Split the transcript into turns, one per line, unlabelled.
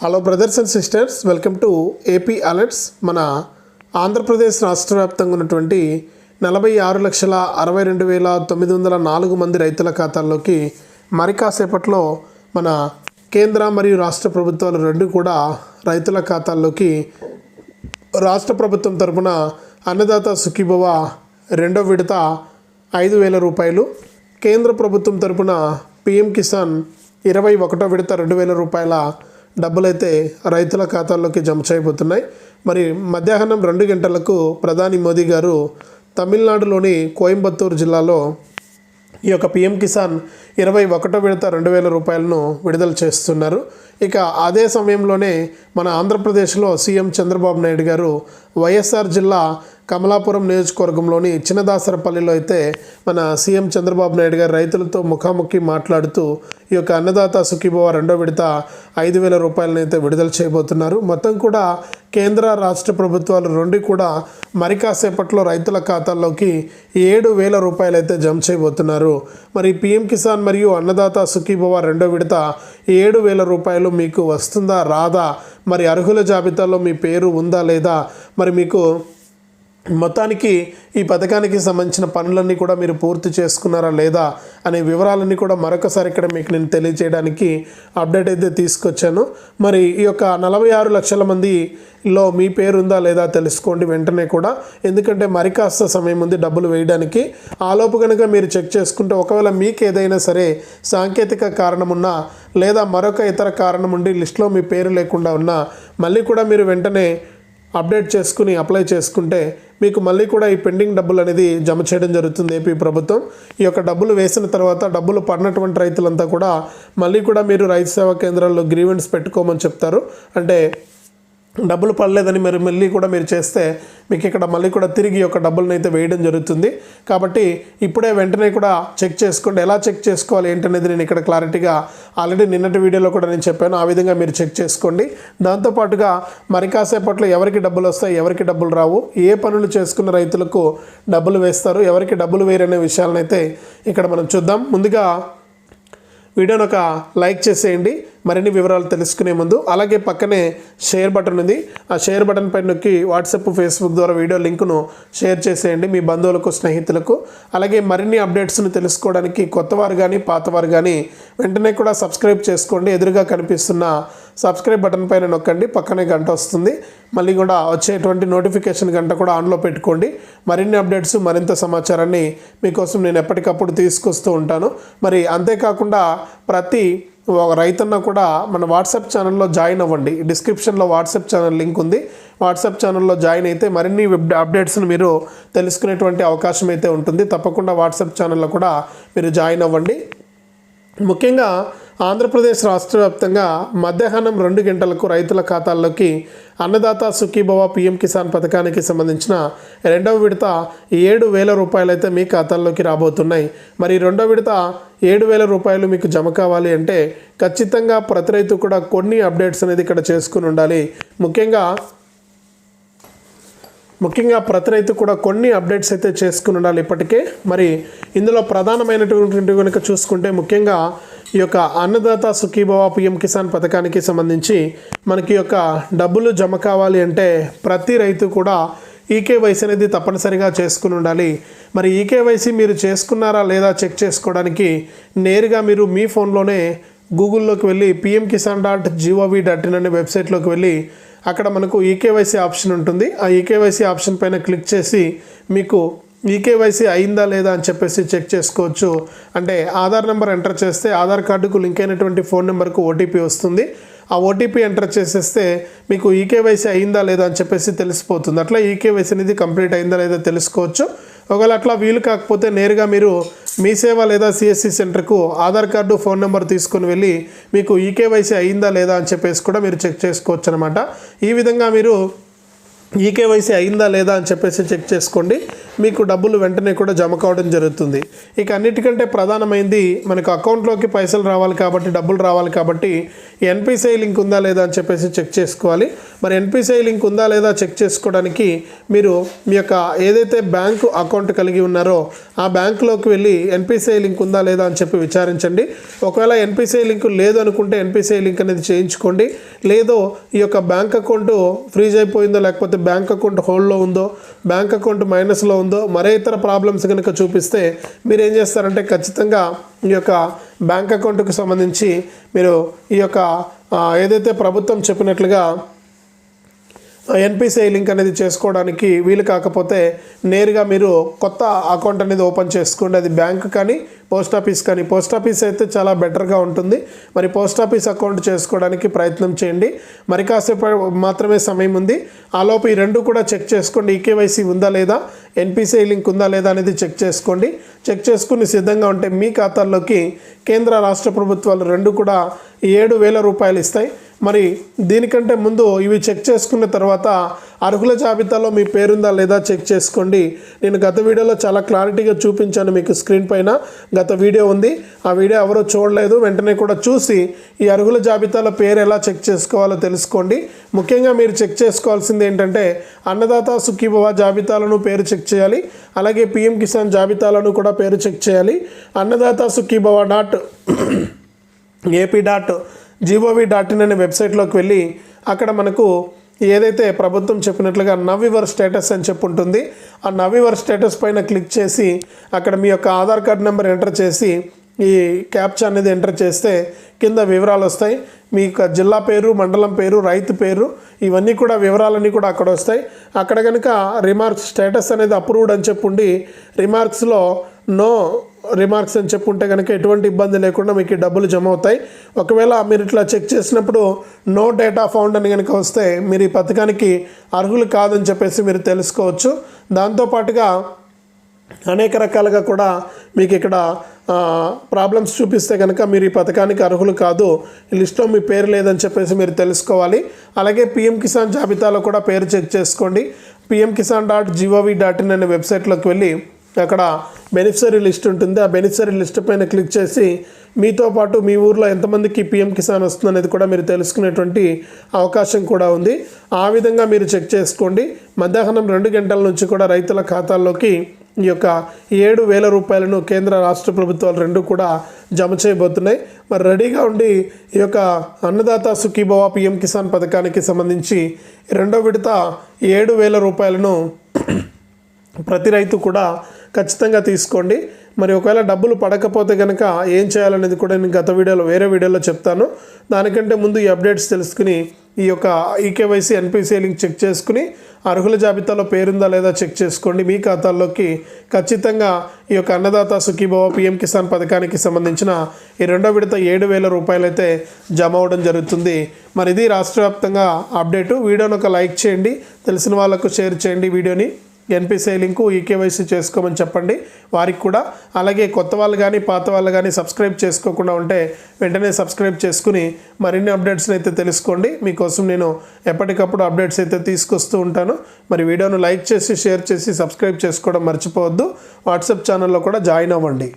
Hello brothers and sisters welcome to AP alerts మన ఆంధ్రప్రదేశ్ రాష్ట్ర వ్యాప్తంగా ఉన్నటువంటి నలభై ఆరు లక్షల అరవై రెండు వేల తొమ్మిది వందల నాలుగు మంది రైతుల ఖాతాల్లోకి మరి కాసేపట్లో మన కేంద్ర మరియు రాష్ట్ర ప్రభుత్వాలు రెండు కూడా రైతుల ఖాతాల్లోకి రాష్ట్ర ప్రభుత్వం తరపున అన్నదాత సుఖీభవ రెండో విడత ఐదు వేల రూపాయలు కేంద్ర ప్రభుత్వం తరపున పిఎం కిసాన్ ఇరవై ఒకటో విడత రెండు వేల రూపాయల డబ్బులైతే రైతుల ఖాతాల్లోకి జమ చేయబోతున్నాయి. మరి మధ్యాహ్నం రెండు గంటలకు ప్రధాని మోదీ గారు తమిళనాడులోని కోయంబత్తూరు జిల్లాలో ఈ యొక్క పిఎం కిసాన్ ఇరవై ఒకటో విడత రెండు వేల రూపాయలను విడుదల చేస్తున్నారు. ఇక అదే సమయంలోనే మన ఆంధ్రప్రదేశ్లో సీఎం చంద్రబాబు నాయుడు గారు వైఎస్ఆర్ జిల్లా కమలాపురం నియోజకవర్గంలోని చిన్నదాసరపల్లిలో అయితే మన సీఎం చంద్రబాబు నాయుడు గారు రైతులతో ముఖాముఖి మాట్లాడుతూ ఈ యొక్క అన్నదాత సుఖీభవ రెండో విడత ఐదు వేల రూపాయలనైతే విడుదల చేయబోతున్నారు. మొత్తం కూడా కేంద్ర రాష్ట్ర ప్రభుత్వాలు రెండు కూడా మరి కాసేపట్లో రైతుల ఖాతాల్లోకి ఏడు వేల రూపాయలు అయితే జమ చేయబోతున్నారు. మరి పిఎం కిసాన్ మరియు అన్నదాత సుఖీభవ రెండో విడత ఏడు వేల రూపాయలు మీకు వస్తుందా రాదా? మరి అర్హుల జాబితాలో మీ పేరు ఉందా లేదా? మరి మీకు మొత్తానికి ఈ పథకానికి సంబంధించిన పనులన్నీ కూడా మీరు పూర్తి చేసుకున్నారా లేదా అనే వివరాలన్నీ కూడా మరొకసారి ఇక్కడ మీకు నేను తెలియజేయడానికి అప్డేట్ అయితే తీసుకొచ్చాను. మరి ఈ యొక్క నలభై ఆరు లక్షల మందిలో మీ పేరు ఉందా లేదా తెలుసుకోండి వెంటనే కూడా. ఎందుకంటే మరి కాస్త సమయం ఉంది డబ్బులు వేయడానికి. ఆలోపు కనుక మీరు చెక్ చేసుకుంటే ఒకవేళ మీకు ఏదైనా సరే సాంకేతిక కారణమున్నా లేదా మరొక ఇతర కారణం ఉండి లిస్ట్లో మీ పేరు లేకుండా ఉన్నా మళ్ళీ కూడా మీరు వెంటనే అప్డేట్ చేసుకుని అప్లై చేసుకుంటే మీకు మళ్ళీ కూడా ఈ పెండింగ్ డబ్బులు అనేది జమ చేయడం జరుగుతుంది ఏపీ ప్రభుత్వం. ఈ యొక్క డబ్బులు వేసిన తర్వాత డబ్బులు పడినటువంటి రైతులంతా కూడా మళ్ళీ కూడా మీరు రైతు సేవా కేంద్రాల్లో గ్రీవెన్స్ పెట్టుకోమని చెప్తారు. అంటే డబ్బులు పడలేదని మీరు మళ్ళీ కూడా మీరు చేస్తే మీకు ఇక్కడ మళ్ళీ కూడా తిరిగి ఒక యొక్క డబ్బులను అయితే వేయడం జరుగుతుంది. కాబట్టి ఇప్పుడే వెంటనే కూడా చెక్ చేసుకోండి. ఎలా చెక్ చేసుకోవాలి ఏంటనేది నేను ఇక్కడ క్లారిటీగా ఆల్రెడీ నిన్నటి వీడియోలో కూడా నేను చెప్పాను. ఆ విధంగా మీరు చెక్ చేసుకోండి. దాంతోపాటుగా మరి కాసేపట్లో ఎవరికి డబ్బులు వస్తాయి ఎవరికి డబ్బులు రావు ఏ పనులు చేసుకున్న రైతులకు డబ్బులు వేస్తారు ఎవరికి డబ్బులు వేయరనే విషయాలను అయితే ఇక్కడ మనం చూద్దాం. ముందుగా వీడియోని ఒక లైక్ చేసేయండి. మరిన్ని వివరాలు తెలుసుకునే ముందు అలాగే పక్కనే షేర్ బటన్ ఉంది. ఆ షేర్ బటన్ పై నొక్కి వాట్సాప్ ఫేస్బుక్ ద్వారా వీడియో లింకును షేర్ చేసేయండి మీ బంధువులకు స్నేహితులకు. అలాగే మరిన్ని అప్డేట్స్ను తెలుసుకోవడానికి కొత్తవారు కానీ పాతవారు కానీ వెంటనే కూడా సబ్స్క్రైబ్ చేసుకోండి. ఎదురుగా కనిపిస్తున్న సబ్స్క్రైబ్ బటన్ పైన నొక్కండి పక్కనే గంట వస్తుంది. మళ్ళీ కూడా వచ్చేటువంటి నోటిఫికేషన్ గంట కూడా ఆన్లో పెట్టుకోండి. మరిన్ని అప్డేట్స్ మరింత సమాచారాన్ని మీకోసం నేను ఎప్పటికప్పుడు తీసుకొస్తూ ఉంటాను. మరి అంతేకాకుండా ప్రతి ఒక రైతన్న కూడా మన వాట్సాప్ ఛానల్లో జాయిన్ అవ్వండి. డిస్క్రిప్షన్లో వాట్సాప్ ఛానల్ లింక్ ఉంది. వాట్సాప్ ఛానల్లో జాయిన్ అయితే మరిన్ని అప్డేట్స్ను అప్డేట్స్ని మీరు తెలుసుకునేటువంటి అవకాశం అయితే ఉంటుంది. తప్పకుండా వాట్సాప్ ఛానల్లో కూడా మీరు జాయిన్ అవ్వండి. ముఖ్యంగా ఆంధ్రప్రదేశ్ రాష్ట్ర వ్యాప్తంగా మధ్యాహ్నం రెండు గంటలకు రైతుల ఖాతాల్లోకి అన్నదాత సుఖీభవ పిఎం కిసాన్ పథకానికి సంబంధించిన రెండవ విడత ఏడు వేల రూపాయలు అయితే మీ ఖాతాల్లోకి రాబోతున్నాయి. మరి రెండవ విడత ఏడు వేల రూపాయలు మీకు జమ కావాలి అంటే ఖచ్చితంగా ప్రతి రైతు కూడా కొన్ని అప్డేట్స్ అనేది ఇక్కడ చేసుకుని ఉండాలి. ముఖ్యంగా ముఖ్యంగా ప్రతి రైతు కూడా కొన్ని అప్డేట్స్ అయితే చేసుకుని ఉండాలి ఇప్పటికే. మరి ఇందులో ప్రధానమైనటువంటి కనుక చూసుకుంటే ముఖ్యంగా ఈ యొక్క అన్నదాత సుఖీభవ పిఎం కిసాన్ పథకానికి సంబంధించి మనకి యొక్క డబ్బులు జమ కావాలి అంటే ప్రతి రైతు కూడా ఈకేవైసీ అనేది తప్పనిసరిగా చేసుకుని ఉండాలి. మరి ఈకేవైసీ మీరు చేసుకున్నారా లేదా చెక్ చేసుకోవడానికి నేరుగా మీరు మీ ఫోన్లోనే గూగుల్లోకి వెళ్ళి PM Kisan dot gov dot in అనే వెబ్సైట్లోకి వెళ్ళి అక్కడ మనకు ఈకేవైసీ ఆప్షన్ ఉంటుంది. ఆ ఈకేవైసీ ఆప్షన్ పైన క్లిక్ చేసి మీకు ఈకేవైసీ అయిందా లేదా అని చెప్పేసి చెక్ చేసుకోవచ్చు. అంటే ఆధార్ నెంబర్ ఎంటర్ చేస్తే ఆధార్ కార్డుకు లింక్ అయినటువంటి ఫోన్ నెంబర్కు ఓటీపీ వస్తుంది. ఆ ఓటీపీ ఎంటర్ చేసేస్తే మీకు ఈకేవైసీ అయిందా లేదా అని చెప్పేసి తెలిసిపోతుంది. అట్లా ఈకేవైసీ అనేది కంప్లీట్ అయిందా లేదా తెలుసుకోవచ్చు. ఒకవేళ అట్లా వీలు కాకపోతే నేరుగా మీరు మీ సేవ లేదా సిఎస్సి సెంటర్కు ఆధార్ కార్డు ఫోన్ నెంబర్ తీసుకొని వెళ్ళి మీకు ఈకేవైసీ అయిందా లేదా అని చెప్పేసి కూడా మీరు చెక్ చేసుకోవచ్చు అనమాట ఈ విధంగా మీరు ఈకేవైసీ అయిందా లేదా అని చెప్పేసి చెక్ చేసుకోండి. మీకు డబ్బులు వెంటనే కూడా జమ కావడం జరుగుతుంది. ఇక అన్నిటికంటే ప్రధానమైంది మనకు అకౌంట్లోకి పైసలు రావాలి కాబట్టి డబ్బులు రావాలి కాబట్టి ఎన్పిసిఐ లింక్ ఉందా లేదా అని చెప్పేసి చెక్ చేసుకోవాలి. మరి ఎన్పిసిఐ లింక్ ఉందా లేదా చెక్ చేసుకోవడానికి మీరు మీ యొక్క ఏదైతే బ్యాంకు అకౌంట్ కలిగి ఉన్నారో ఆ బ్యాంకులోకి వెళ్ళి ఎన్పిసిఐ లింక్ ఉందా లేదా అని చెప్పి విచారించండి. ఒకవేళ ఎన్పిసిఐ లింక్ లేదు అనుకుంటే ఎన్పిసిఐ లింక్ అనేది చేయించుకోండి. లేదో ఈ యొక్క బ్యాంక్ అకౌంట్ ఫ్రీజ్ అయిపోయిందో లేకపోతే బ్యాంక్ అకౌంట్ హోల్డ్లో ఉందో బ్యాంక్ అకౌంట్ మైనస్లో ఉందో మరే ఇతర ప్రాబ్లమ్స్ కనుక చూపిస్తే మీరు ఏం చేస్తారంటే ఖచ్చితంగా ఈ యొక్క బ్యాంక్ అకౌంట్కు సంబంధించి మీరు ఈ యొక్క ఏదైతే ప్రభుత్వం చెప్పినట్లుగా ఎన్పిసిఐ లింక్ అనేది చేసుకోవడానికి వీలు కాకపోతే నేరుగా మీరు కొత్త అకౌంట్ అనేది ఓపెన్ చేసుకోండి. అది బ్యాంక్ కానీ పోస్ట్ ఆఫీస్ కానీ. పోస్ట్ ఆఫీస్ అయితే చాలా బెటర్గా ఉంటుంది. మరి పోస్ట్ ఆఫీస్ అకౌంట్ చేసుకోవడానికి ప్రయత్నం చేయండి. మరి కాసేపు మాత్రమే సమయం ఉంది. ఆలోపు ఈ రెండు కూడా చెక్ చేసుకోండి. ఈకేవైసీ ఉందా లేదా? ఎన్పిసిఐ లింక్ ఉందా లేదా అనేది చెక్ చేసుకోండి. చెక్ చేసుకుని సిద్ధంగా ఉంటే మీ ఖాతాల్లోకి కేంద్ర రాష్ట్ర ప్రభుత్వాలు రెండు కూడా ఏడు వేల రూపాయలు ఇస్తాయి. మరి దీనికంటే ముందు ఇవి చెక్ చేసుకున్న తర్వాత అర్హుల జాబితాలో మీ పేరుందా లేదా చెక్ చేసుకోండి. నేను గత వీడియోలో చాలా క్లారిటీగా చూపించాను మీకు స్క్రీన్ పైన. గత వీడియో ఉంది. ఆ వీడియో ఎవరో చూడలేదు. వెంటనే కూడా చూసి ఈ అర్హుల జాబితాలో పేరు ఎలా చెక్ చేసుకోవాలో తెలుసుకోండి. ముఖ్యంగా మీరు చెక్ చేసుకోవాల్సింది ఏంటంటే అన్నదాత సుఖీభవ జాబితాలను పేరు చెక్ చేయాలి. అలాగే పిఎం కిసాన్ జాబితాలను కూడా పేరు చెక్ చేయాలి. Annadata Sukhibhava dot AP dot gov dot in అనే వెబ్సైట్లోకి వెళ్ళి అక్కడ మనకు ఏదైతే ప్రభుత్వం చెప్పినట్లుగా నవ్వివర్ స్టేటస్ అని చెప్పి ఉంటుంది ఆ నవ్వివర్ స్టేటస్ పైన క్లిక్ చేసి అక్కడ మీ యొక్క ఆధార్ కార్డ్ నెంబర్ ఎంటర్ చేసి ఈ క్యాప్చా అనేది ఎంటర్ చేస్తే కింద వివరాలు వస్తాయి. మీ యొక్క జిల్లా పేరు మండలం పేరు రైతు పేరు ఇవన్నీ కూడా వివరాలన్నీ కూడా అక్కడ వస్తాయి. అక్కడ కనుక రిమార్క్స్ స్టేటస్ అనేది అప్రూవ్డ్ అని చెప్పుండి రిమార్క్స్లో నో రిమార్క్స్ అని చెప్పుంటే కనుక ఎటువంటి ఇబ్బంది లేకుండా మీకు డబ్బులు జమ అవుతాయి ఒకవేళ మీరు ఇట్లా చెక్ చేసినప్పుడు నో డేటా ఫౌండ్ అని కనుక వస్తే మీరు ఈ పథకానికి అర్హులు కాదని చెప్పేసి మీరు తెలుసుకోవచ్చు. దాంతోపాటుగా అనేక రకాలుగా కూడా మీకు ఇక్కడ ప్రాబ్లమ్స్ చూపిస్తే కనుక మీరు ఈ పథకానికి అర్హులు కాదు. ఈ లిస్ట్లో మీ పేరు లేదని చెప్పేసి మీరు తెలుసుకోవాలి. అలాగే పిఎం కిసాన్ జాబితాలో కూడా పేరు చెక్ చేసుకోండి. PM Kisan dot gov dot in అనే వెబ్సైట్లోకి వెళ్ళి అక్కడ బెనిఫిషరీ లిస్ట్ ఉంటుంది. ఆ బెనిఫిషరీ లిస్ట్ పైన క్లిక్ చేసి మీతో పాటు మీ ఊర్లో ఎంతమందికి పిఎం కిసాన్ వస్తుంది అనేది కూడా మీరు తెలుసుకునేటువంటి అవకాశం కూడా ఉంది. ఆ విధంగా మీరు చెక్ చేసుకోండి. మధ్యాహ్నం రెండు గంటల నుంచి కూడా రైతుల ఖాతాల్లోకి ఈ యొక్క ఏడు వేల రూపాయలను కేంద్ర రాష్ట్ర ప్రభుత్వాలు రెండు కూడా జమ చేయబోతున్నాయి. మరి రెడీగా ఉండి ఈ యొక్క అన్నదాత సుఖీభవ పిఎం కిసాన్ పథకానికి సంబంధించి రెండో విడత ఏడు వేల రూపాయలను ప్రతి రైతు కూడా ఖచ్చితంగా తీసుకోండి. మరి ఒకవేళ డబ్బులు పడకపోతే కనుక ఏం చేయాలనేది కూడా నేను గత వీడియోలో వేరే వీడియోలో చెప్తాను. దానికంటే ముందు ఈ అప్డేట్స్ తెలుసుకుని ఈ యొక్క ఈకేవైసీ ఎన్పిసి లింక్ చెక్ చేసుకుని అర్హుల జాబితాలో పేరుందా లేదా చెక్ చేసుకోండి. మీ ఖాతాల్లోకి ఖచ్చితంగా ఈ యొక్క అన్నదాత సుఖీభవ పిఎం కిసాన్ పథకానికి సంబంధించిన ఈ రెండో విడత ఏడు వేల రూపాయలైతే జమ అవడం జరుగుతుంది. మరి ఇది రాష్ట్ర వ్యాప్తంగా అప్డేటు. వీడియోని ఒక లైక్ చేయండి. తెలిసిన వాళ్ళకు షేర్ చేయండి వీడియోని. ఎన్పిసిఐ లింకు ఈకేవైసీ చేసుకోమని చెప్పండి. వారికి కూడా అలాగే కొత్త వాళ్ళు కానీ పాత వాళ్ళు కానీ సబ్స్క్రైబ్ చేసుకోకుండా ఉంటే వెంటనే సబ్స్క్రైబ్ చేసుకుని మరిన్ని అప్డేట్స్ని అయితే తెలుసుకోండి. మీకోసం నేను ఎప్పటికప్పుడు అప్డేట్స్ అయితే తీసుకొస్తూ ఉంటాను. మరి వీడియోను లైక్ చేసి షేర్ చేసి సబ్స్క్రైబ్ చేసుకోవడం మర్చిపోవద్దు. వాట్సాప్ ఛానల్లో కూడా జాయిన్ అవ్వండి.